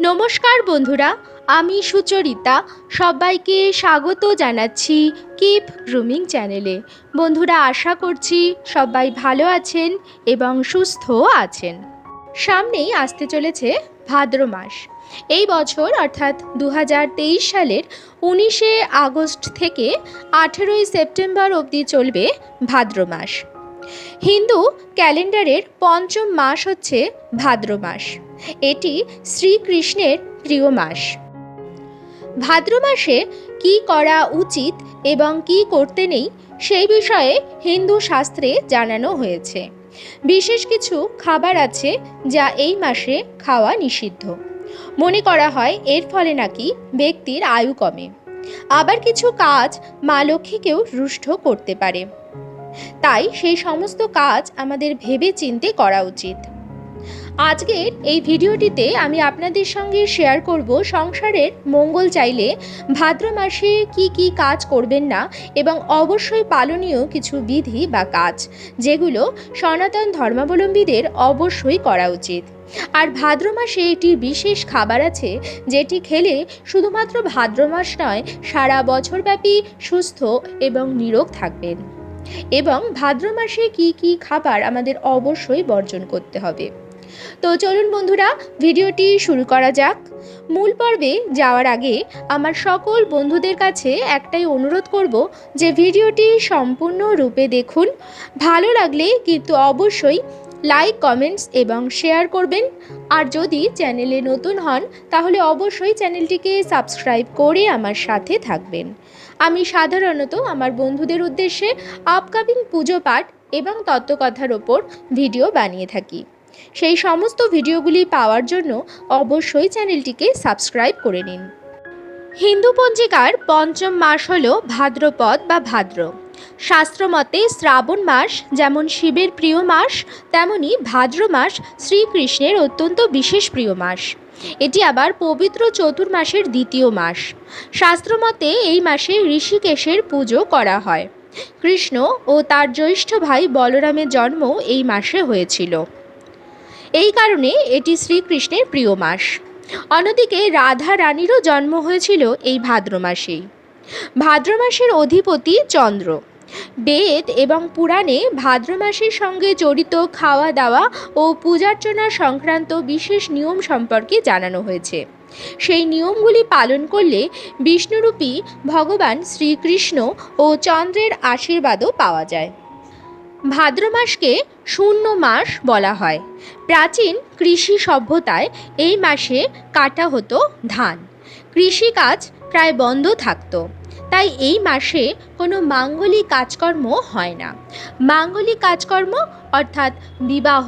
নমস্কার বন্ধুরা, আমি সুচরিতা। সবাইকে স্বাগত জানাচ্ছি কিপ গ্রুমিং চ্যানেলে বন্ধুরা, আশা করছি সবাই ভালো আছেন এবং সুস্থ আছেন। সামনেই আসতে চলেছে ভাদ্র মাস। এই বছর, অর্থাৎ দু হাজার তেইশ সালের উনিশে আগস্ট থেকে আঠেরোই সেপ্টেম্বর অবধি চলবে ভাদ্র মাস। হিন্দু ক্যালেন্ডারের পঞ্চম মাস হচ্ছে ভাদ্র মাস। এটি শ্রীকৃষ্ণের প্রিয় মাস। ভাদ্র মাসে কি করা উচিত এবং কি করতে নেই সেই বিষয়ে হিন্দু শাস্ত্রে জানানো হয়েছে। বিশেষ কিছু খাবার আছে যা এই মাসে খাওয়া নিষিদ্ধ। মনে করা হয় এর ফলে নাকি ব্যক্তির আয়ু কমে। আবার কিছু কাজ মা লক্ষ্মীকেও রুষ্ট করতে পারে। তাই সেই সমস্ত কাজ আমাদের ভেবে চিন্তে করা উচিত। আজকের এই ভিডিওটিতে আমি আপনাদের সঙ্গে শেয়ার করব সংসারের মঙ্গল চাইলে ভাদ্র মাসে কি কি কাজ করবেন না এবং অবশ্যই পালনীয় কিছু বিধি বা কাজ, যেগুলো সনাতন ধর্মাবলম্বীদের অবশ্যই করা উচিত। আর ভাদ্র মাসে একটি বিশেষ খাবার আছে, যেটি খেলে শুধুমাত্র ভাদ্র মাস নয়, সারা বছরব্যাপী সুস্থ এবং নিরোগ থাকবেন। এবং ভাদ্র মাসে কি কি খাবার আমাদের অবশ্যই বর্জন করতে হবে। তো চলুন বন্ধুরা, ভিডিওটি শুরু করা যাক। মূল পর্বে যাওয়ার আগে আমার সকল বন্ধুদের কাছে একটাই অনুরোধ করব যে ভিডিওটি সম্পূর্ণ রূপে দেখুন। ভালো লাগলে কিন্তু অবশ্যই লাইক কমেন্টস এবং শেয়ার করবেন। আর যদি চ্যানেলে নতুন হন, তাহলে অবশ্যই চ্যানেলটিকে সাবস্ক্রাইব করে আমার সাথে থাকবেন। আমি সাধারণত আমার বন্ধুদের উদ্দেশ্যে আপকামিং পুজো পাঠ এবং তত্ত্বকথার ওপর ভিডিও বানিয়ে থাকি। সেই সমস্ত ভিডিওগুলি পাওয়ার জন্য অবশ্যই চ্যানেলটিকে সাবস্ক্রাইব করে নিন। হিন্দু পঞ্জিকার পঞ্চম মাস হল ভাদ্রপদ বা ভাদ্র। শাস্ত্রমতে শ্রাবণ মাস যেমন শিবের প্রিয় মাস, তেমনি ভাদ্র মাস শ্রীকৃষ্ণের অত্যন্ত বিশেষ প্রিয় মাস। এটি আবার পবিত্র চতুর্মাসের দ্বিতীয় মাস। শাস্ত্রমতে এই মাসে ঋষিকেশের পুজো করা হয়। কৃষ্ণ ও তার জ্যৈষ্ঠ ভাই বলরামের জন্ম এই মাসে হয়েছিল। এই কারণে এটি শ্রীকৃষ্ণের প্রিয় মাস। অন্যদিকে রাধা রানীরও জন্ম হয়েছিল এই ভাদ্র মাসেই। ভাদ্র মাসের অধিপতি চন্দ্র। বেদ এবং পুরাণে ভাদ্র মাসের সঙ্গে জড়িত খাওয়া দাওয়া ও পূজার্চনা সংক্রান্ত বিশেষ নিয়ম সম্পর্কে জানানো হয়েছে। সেই নিয়মগুলি পালন করলে বিষ্ণুরূপী ভগবান শ্রীকৃষ্ণ ও চন্দ্রের আশীর্বাদও পাওয়া যায়। ভাদ্র মাসকে শূন্য মাস বলা হয়। প্রাচীন কৃষি সভ্যতায় এই মাসে কাটা হতো ধান। কৃষিকাজ প্রায় বন্ধ থাকত। তাই এই মাসে কোনো মাঙ্গলিক কাজকর্ম হয় না। মাঙ্গলিক কাজকর্ম অর্থাৎ বিবাহ,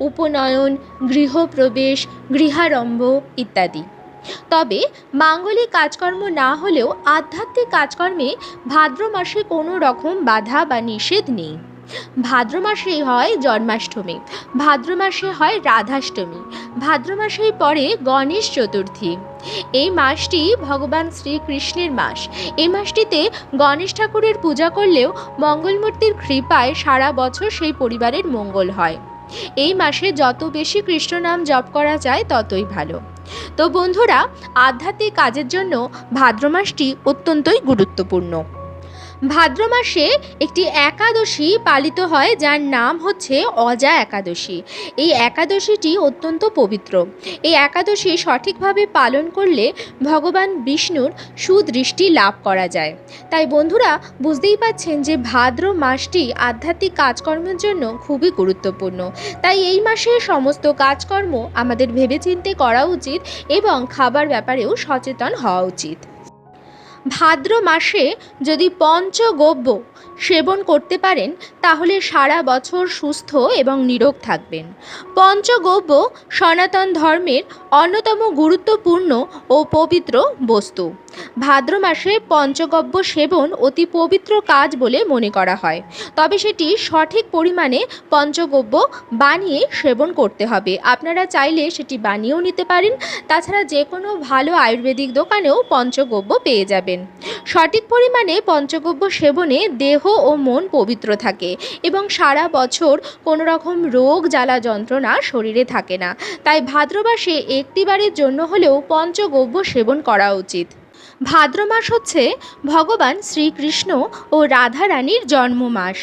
উপনয়ন, গৃহপ্রবেশ, গৃহারম্ভ ইত্যাদি। তবে মাঙ্গলিক কাজকর্ম না হলেও আধ্যাত্মিক কাজকর্মে ভাদ্র মাসে কোনো রকম বাধা বা নিষেধ নেই। ভাদ্র মাসেই হয় জন্মাষ্টমী, ভাদ্র মাসে হয় রাধাষ্টমী, ভাদ্র মাসেই পরে গণেশ চতুর্থী। এই মাসটি ভগবান শ্রীকৃষ্ণের মাস। এই মাসটিতে গণেশ ঠাকুরের পূজা করলেও মঙ্গলমূর্তির কৃপায় সারা বছর সেই পরিবারের মঙ্গল হয়। এই মাসে যত বেশি কৃষ্ণ নাম জপ করা যায় ততই ভালো। তো বন্ধুরা, আধ্যাত্মিক কাজের জন্য ভাদ্র মাসটি অত্যন্তই গুরুত্বপূর্ণ। ভাদ্র মাসে একটি একাদশী পালিত হয়, যার নাম হচ্ছে অজা একাদশী। এই একাদশীটি অত্যন্ত পবিত্র। এই একাদশী সঠিকভাবে পালন করলে ভগবান বিষ্ণুর সুদৃষ্টি লাভ করা যায়। তাই বন্ধুরা, বুঝতেই পাচ্ছেন যে ভাদ্র মাসটি আধ্যাত্মিক কাজকর্মের জন্য খুবই গুরুত্বপূর্ণ। তাই এই মাসে সমস্ত কাজকর্ম আমাদের ভেবেচিন্তে করা উচিত এবং খাবার ব্যাপারেও সচেতন হওয়া উচিত। ভাদ্র মাসে যদি পঞ্চগব্য সেবন করতে পারেন, তাহলে সারা বছর সুস্থ এবং নিরোগ থাকবেন। পঞ্চগব্য সনাতন ধর্মের অন্যতম গুরুত্বপূর্ণ ও পবিত্র বস্তু। ভাদ্র মাসে পঞ্চগব্য সেবন অতি পবিত্র কাজ বলে মনে করা হয়। তবে সেটি সঠিক পরিমাণে পঞ্চগব্য বানিয়ে সেবন করতে হবে। আপনারা চাইলে সেটি বানিয়েও নিতে পারেন। তাছাড়া যে কোনো ভালো আয়ুর্বেদিক দোকানেও পঞ্চগব্য পেয়ে যাবেন। সঠিক পরিমাণে পঞ্চগব্য সেবনে দেহ ও মন পবিত্র থাকে এবং সারা বছর কোনো রকম রোগ, জ্বালা যন্ত্রণা শরীরে থাকে না। তাই ভাদ্র একটিবারের জন্য হলেও পঞ্চগব্য সেবন করা উচিত। ভাদ্র মাস হচ্ছে ভগবান শ্রীকৃষ্ণ ও রাধারানীর জন্ম মাস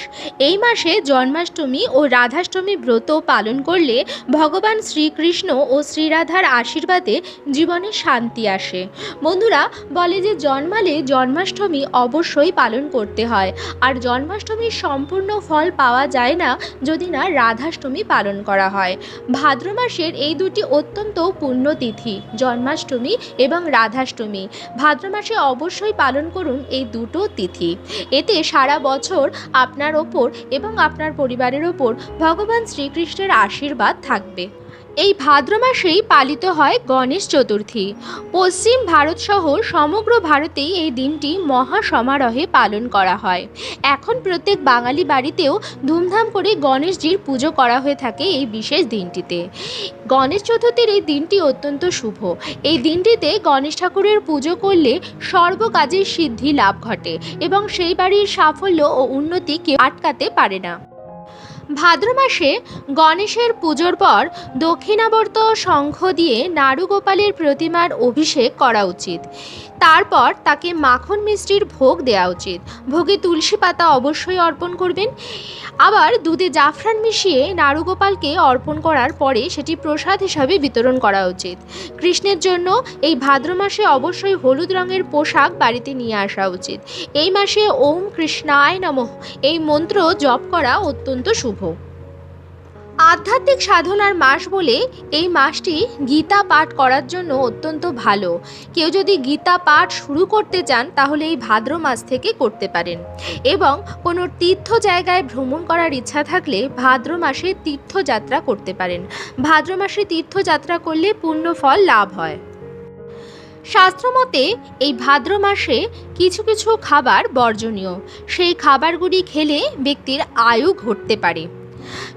এই মাসে জন্মাষ্টমী ও রাধাষ্টমী ব্রত পালন করলে ভগবান শ্রীকৃষ্ণ ও শ্রীরাধার আশীর্বাদে জীবনে শান্তি আসে। বন্ধুরা, বলে যে জন্মালে জন্মাষ্টমী অবশ্যই পালন করতে হয়, আর জন্মাষ্টমীর সম্পূর্ণ ফল পাওয়া যায় না যদি না রাধাষ্টমী পালন করা হয়। ভাদ্র মাসের এই দুটি অত্যন্ত পুণ্যতিথি, জন্মাষ্টমী এবং রাধাষ্টমী। ভাদ্র মাসে অবশ্যই পালন করুন এই দুটো তিথি। এতে সারা বছর আপনার ওপর এবং আপনার পরিবারের ওপর ভগবান শ্রীকৃষ্ণের আশীর্বাদ থাকবে। এই ভাদ্র মাসেই পালিত হয় গণেশ চতুর্থী। পশ্চিম ভারতসহ সমগ্র ভারতেই এই দিনটি মহা সমারোহে পালন করা হয়। এখন প্রত্যেক বাঙালি বাড়িতেও ধুমধাম করে গণেশজির পুজো করা হয়ে থাকে এই বিশেষ দিনটিতে। গণেশ চতুর্থীর এই দিনটি অত্যন্ত শুভ। এই দিনটিতে গণেশ ঠাকুরের পুজো করলে সর্বকাজের সিদ্ধি লাভ ঘটে এবং সেই বাড়ির সাফল্য ও উন্নতি কেউ আটকাতে পারে না। ভাদ্র মাসে গণেশের পুজোর পর দক্ষিণাবর্ত শঙ্খ দিয়ে নাড়ু গোপালের প্রতিমার অভিষেক করা উচিত। তারপর তাকে মাখন মিষ্টির ভোগ দেওয়া উচিত। ভোগে তুলসী পাতা অবশ্যই অর্পণ করবেন। আবার দুধে জাফরান মিশিয়ে নাড়ুগোপালকে অর্পণ করার পরে সেটি প্রসাদ হিসাবে বিতরণ করা উচিত। কৃষ্ণের জন্য এই ভাদ্র মাসে অবশ্যই হলুদ রঙের পোশাক বাড়িতে নিয়ে আসা উচিত। এই মাসে ওম কৃষ্ণায় নমঃ। এই মন্ত্র জপ করা অত্যন্ত শুভ। আধ্যাত্মিক সাধনার মাস বলে এই মাসটি গীতা পাঠ করার জন্য অত্যন্ত ভালো। কেউ যদি গীতা পাঠ শুরু করতে চান, তাহলে এই ভাদ্র মাস থেকে করতে পারেন। এবং কোনো তীর্থ জায়গায় ভ্রমণ করার ইচ্ছা থাকলে ভাদ্র মাসে তীর্থযাত্রা করতে পারেন। ভাদ্র মাসে তীর্থযাত্রা করলে পূর্ণ ফল লাভ হয়। শাস্ত্রমতে এই ভাদ্র মাসে কিছু কিছু খাবার বর্জনীয়। সেই খাবারগুলি খেলে ব্যক্তির আয়ু ঘটতে পারে।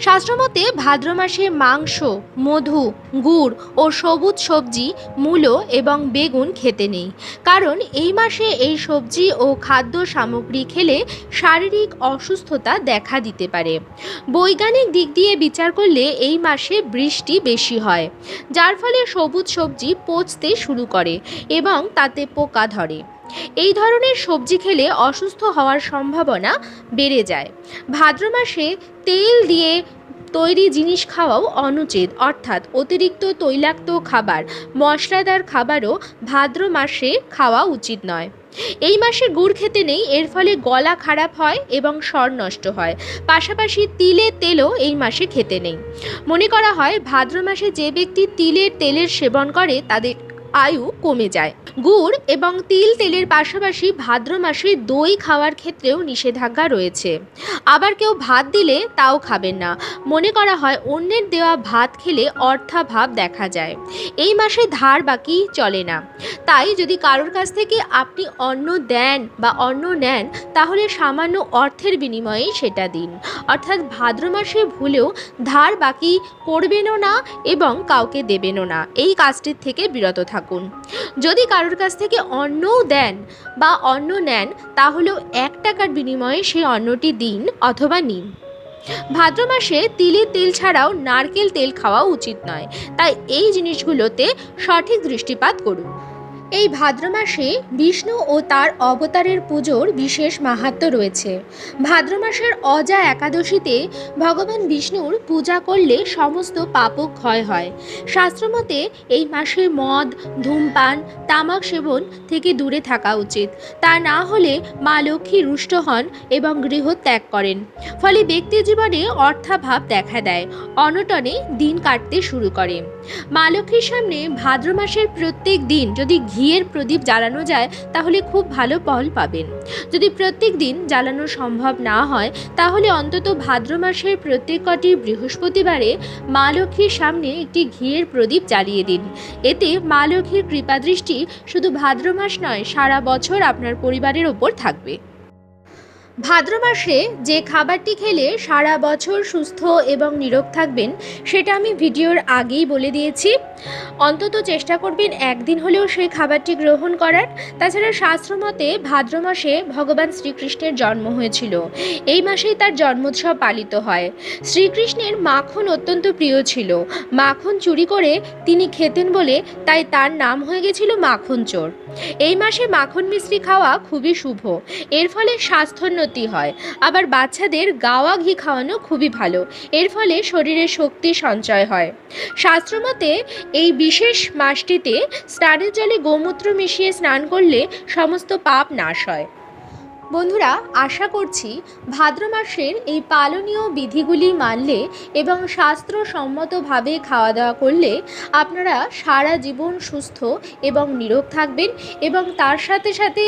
শাস্ত্রমতে ভাদ্র মাসে মাংস, মধু, গুড় ও সবুজ সবজি, মূলো এবং বেগুন খেতে নেই। কারণ এই মাসে এই সবজি ও খাদ্য সামগ্রী খেলে শারীরিক অসুস্থতা দেখা দিতে পারে। বৈজ্ঞানিক দিক দিয়ে বিচার করলে এই মাসে বৃষ্টি বেশি হয়, যার ফলে সবুজ সবজি পচতে শুরু করে এবং তাতে পোকা ধরে। এই ধরনের সবজি খেলে অসুস্থ হওয়ার সম্ভাবনা বেড়ে যায়। ভাদ্র মাসে তেল দিয়ে তৈরি জিনিস খাওয়াও অনুচিত, অর্থাৎ অতিরিক্ত তৈলাক্ত খাবার, মশলাদার খাবারও ভাদ্র মাসে খাওয়া উচিত নয়। এই মাসে গুড় খেতে নেই, এর ফলে গলা খারাপ হয় এবং স্বর নষ্ট হয়। পাশাপাশি তিলের তেলও এই মাসে খেতে নেই। মনে করা হয়, ভাদ্র মাসে যে ব্যক্তি তিলের তেলের সেবন করে, তাদের আয়ু কমে যায়। গুড় এবং তিল তেলের পাশাপাশি ভাদ্র মাসে দই খাওয়ার ক্ষেত্রেও নিষেধাজ্ঞা রয়েছে। আবার কেউ ভাত দিলে তাও খাবেন না। মনে করা হয় অন্যের দেওয়া ভাত খেলে অর্থাভাব দেখা যায়। এই মাসে ধার বাকি চলে না। তাই যদি কারোর কাছ থেকে আপনি অন্ন দেন বা অন্ন নেন, তাহলে সামান্য অর্থের বিনিময়ে সেটা দিন। অর্থাৎ ভাদ্র মাসে ভুলেও ধার বাকি করবেনও না এবং কাউকে দেবেনও না। এই কাজটির থেকে বিরত থাকুন। যদি কারোর কাছ থেকে অন্নও দেন বা অন্ন নেন, তাহলেও এক টাকার বিনিময়ে সেই অন্নটি দিন অথবা নিন। ভাদ্র মাসে তিলের তেল ছাড়াও নারকেল তেল খাওয়া উচিত নয়। তাই এই জিনিসগুলোতে সঠিক দৃষ্টিপাত করুন। এই ভাদ্র মাসে বিষ্ণু ও তার অবতারের পুজোর বিশেষ মাহাত্ম্য রয়েছে। ভাদ্র মাসের অজা একাদশীতে ভগবান বিষ্ণুর পূজা করলে সমস্ত পাপক ক্ষয় হয়। শাস্ত্রমতে এই মাসে মদ, ধূমপান, তামাক সেবন থেকে দূরে থাকা উচিত। তা না হলে মা লক্ষ্মী রুষ্ট হন এবং গৃহ ত্যাগ করেন। ফলে ব্যক্তি জীবনে অর্থাভাব দেখা দেয়। অনটনে দিন কাটতে শুরু করে। মা লক্ষ্মীর সামনে ভাদ্র মাসের প্রত্যেক দিন যদি ঘিয়ের প্রদীপ জ্বালানো যায়, তাহলে খুব ভালো ফল পাবেন। যদি প্রত্যেক দিন জ্বালানো সম্ভব না হয়, তাহলে অন্তত ভাদ্র মাসের প্রত্যেক কটি বৃহস্পতিবারে মা লক্ষ্মীর সামনে একটি ঘিয়ের প্রদীপ জ্বালিয়ে দিন। এতে মা লক্ষ্মীর কৃপাদৃষ্টি শুধু ভাদ্র মাস নয়, সারা বছর আপনার পরিবারের ওপর থাকবে। ভাদ্র মাসে যে খাবারটি খেলে সারা বছর সুস্থ এবং নিরোগ থাকবেন, সেটা আমি ভিডিওর আগেই বলে দিয়েছি। অন্তত চেষ্টা করবেন একদিন হলেও সেই খাবারটি গ্রহণ করার। তাছাড়া শাস্ত্রমতে ভাদ্র মাসে ভগবান শ্রীকৃষ্ণের জন্ম হয়েছিল। এই মাসেই তার জন্মোৎসব পালিত হয়। শ্রীকৃষ্ণের মাখন অত্যন্ত প্রিয় ছিল। মাখন চুরি করে তিনি খেতেন বলে তাই তার নাম হয়ে গেছিল মাখন চোর। এই মাসে মাখন মিশ্রি খাওয়া খুবই শুভ। এর ফলে স্বাস্থ্যোন্নতি হয়। আবার বাচ্চাদের গাওয়া ঘি খাওয়ানো খুবই ভালো। এর ফলে শরীরে শক্তি সঞ্চয় হয়। শাস্ত্রমতে এই বিশেষ মাসটিতে স্নানের জলে গোমূত্র মিশিয়ে স্নান করলে সমস্ত পাপ নাশ হয়। বন্ধুরা, আশা করছি ভাদ্র মাসের এই পালনীয় বিধিগুলি মানলে এবং শাস্ত্রসম্মতভাবে খাওয়া দাওয়া করলে আপনারা সারা জীবন সুস্থ এবং নিরোগ থাকবেন এবং তার সাথে সাথে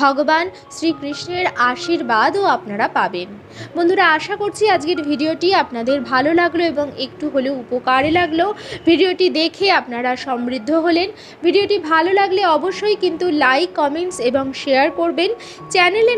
ভগবান শ্রীকৃষ্ণের আশীর্বাদও আপনারা পাবেন। বন্ধুরা, আশা করছি আজকের ভিডিওটি আপনাদের ভালো লাগল এবং একটু হলেও উপকারে লাগল। ভিডিওটি দেখে আপনারা সমৃদ্ধ হলেন। ভিডিওটি ভালো লাগলে অবশ্যই কিন্তু লাইক, কমেন্টস এবং শেয়ার করবেন। চ্যানেলে